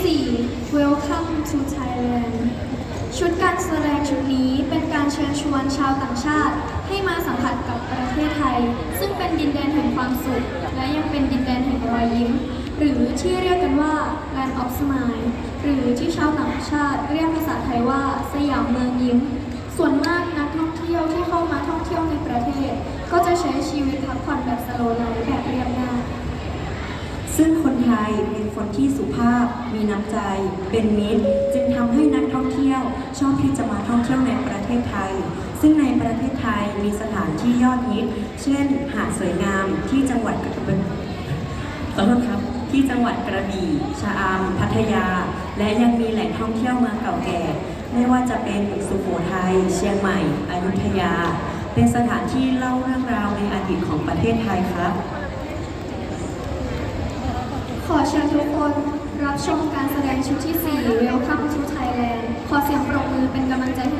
4 Welcome to Thailand ชุดการแสดงชุดนี้เป็นการเชิญชวนชาวต่างชาติ ให้มาสัมผัสกับประเทศไทย ซึ่งเป็นดินแดนแห่งความสุข และยังเป็นดินแดนแห่งรอยยิ้ม หรือที่เรียกกันว่า Land of Smile หรือที่ชาวต่างชาติเรียกภาษาไทยว่าสยามเมืองยิ้ม ส่วนมากนักท่องเที่ยวที่เข้ามาท่องเที่ยวในประเทศ ก็จะใช้ชีวิตพักผ่อนแบบสโลว์ไลฟ์แบบเรียบง่าย ซึ่งคนไทยเป็นคนที่สุภาพ มีน้ำใจ เป็นมิตร จึงทำให้นักท่องเที่ยว ชอบที่จะมาท่องเที่ยวในประเทศไทย ซึ่งในประเทศไทยมีสถานที่ยอดฮิต เช่น หาดสวยงามที่จังหวัดกระบี่ขอโทษครับที่จังหวัดกระบี่ ชะอำ พัทยา และยังมีแหล่งท่องเที่ยวเมืองเก่าแก่ ไม่ว่าจะเป็นสุโขทัย เชียงใหม่ อยุธยา เป็นสถานที่เล่าเรื่องราวในอดีตของประเทศไทยครับ ขอเชิญทุกคนรับชมการแสดงชุดที่ 4 Welcome to Thailand ขอเสียงปรบมือเป็นกำลังใจให้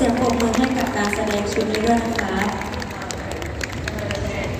เสียงปรบมือให้กับการแสดงชุดนี้ด้วยนะคะ